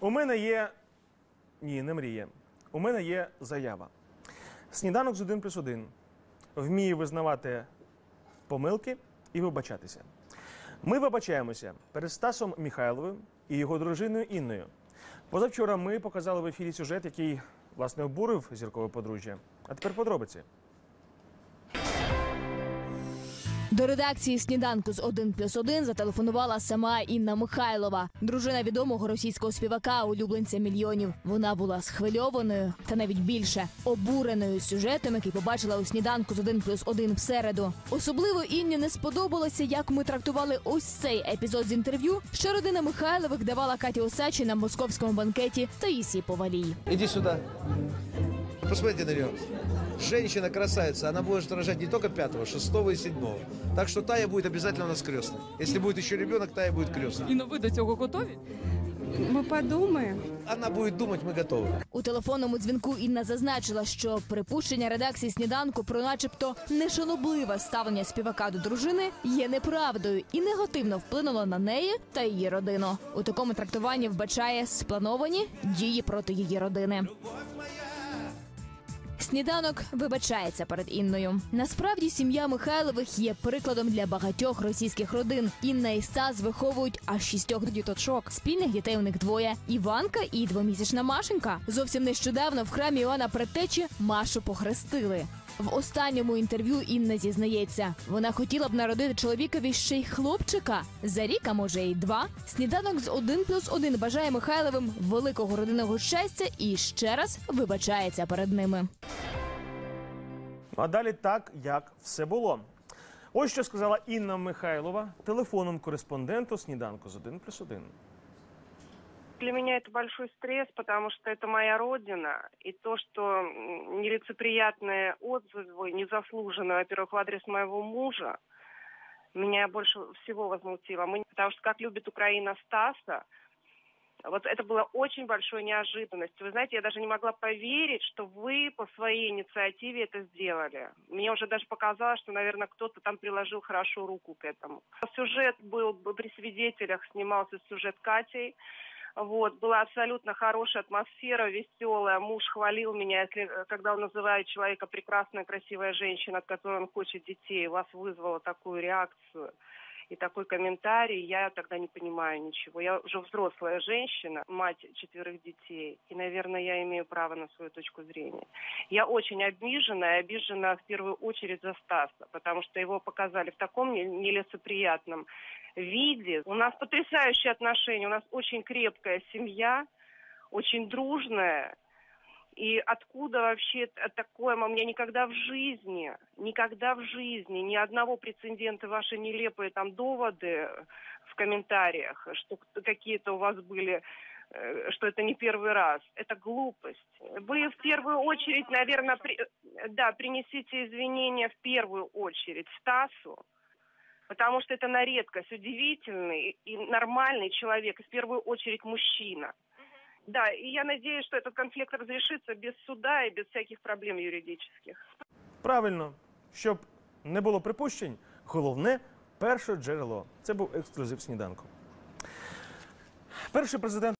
У мене є. Ні, не мрія. У мене є заява. Сніданок з 1 плюс 1 вміє визнавати помилки і вибачатися. Ми вибачаємося перед Стасом Михайловим і його дружиною Інною. Позавчора ми показали в ефірі сюжет, який власне обурив зіркове подружжя. А тепер подробиці. До редакції сніданку з 1 плюс 1 зателефонувала сама Інна Михайлова, дружина відомого російського співака, улюбленця мільйонів. Вона була схвильованою та навіть більше обуреною сюжетом, який побачила у сніданку з 1 плюс 1 в середу. Особливо Інні не сподобалося, як ми трактували ось цей епізод з інтерв'ю, що родина Михайлових давала Каті Осачі на московському банкеті Таїсії Повалій. Иди сюда. Посмотрите на нее. Женщина красавица, она может рожать не только пятого, шестого и седьмого. Так что Тая будет обязательно у нас крестной. Если будет еще ребенок, Тая будет крестной. Інно, ви до цього готові? Ми подумаємо. Она будет думать, мы готовы. У телефонному дзвінку Інна зазначила, що припущення редакції сніданку про, начебто, нешанобливе ставлення співака до дружини є неправдою і негативно вплинуло на неї та її родину. У такому трактуванні вбачає сплановані дії проти її родини. Сніданок вибачається перед Інною. Насправді сім'я Михайлових є прикладом для багатьох російських родин. Інна і Стас виховують аж шістьох діточок. Спільних дітей у них двоє: Іванка і двомісячна Машенька. Зовсім нещодавно в храмі Іоанна Предтечі Машу похрестили. В останньому інтерв'ю Інна зізнається, вона хотіла б народити чоловікові ще й хлопчика. За рік, а може й два. Сніданок з 1 плюс 1 бажає Михайловим великого родинного щастя і ще раз вибачається перед ними. А далі так, як все було. Ось що сказала Інна Михайлова телефоном кореспонденту сніданку з 1 плюс 1. Для меня это большой стресс, потому что это моя родина. И то, что м, нелицеприятные отзывы, незаслуженно, во-первых, в адрес моего мужа, меня больше всего возмутило. Мы, потому что как любит Украина Стаса, вот это было очень большой неожиданностью. Вы знаете, я даже не могла поверить, что вы по своей инициативе это сделали. Мне уже даже показалось, что, наверное, кто-то там приложил хорошо руку к этому. Сюжет был при свидетелях, снимался сюжет Катей. Вот, была абсолютно хорошая атмосфера, веселая. Муж хвалил меня, если, э, когда он называет человека прекрасная, красивая женщина, от которой он хочет детей. Вас вызвало такую реакцию и такой комментарий, я тогда не понимаю ничего. Я уже взрослая женщина, мать четверых детей, и, наверное, я имею право на свою точку зрения. Я очень обижена, и обижена в первую очередь за Стаса, потому что его показали в таком не- нелицеприятном виде. У нас потрясающие отношения, у нас очень крепкая семья, очень дружная. И откуда вообще такое? У меня никогда в жизни, никогда в жизни ни одного прецедента ваши нелепые там доводы в комментариях, что какие-то у вас были э, что это не первый раз. Это глупость. Вы в первую очередь, наверное, при- да, принесите извинения в первую очередь Стасу, потому что это на редкость удивительный и нормальный человек, в первую очередь мужчина. Да, и я надеюсь, что этот конфликт разрешится без суда и без всяких проблем юридических. Правильно, щоб не було припущень, головне перше джерело. Це був ексклюзив сніданку. Перший президент.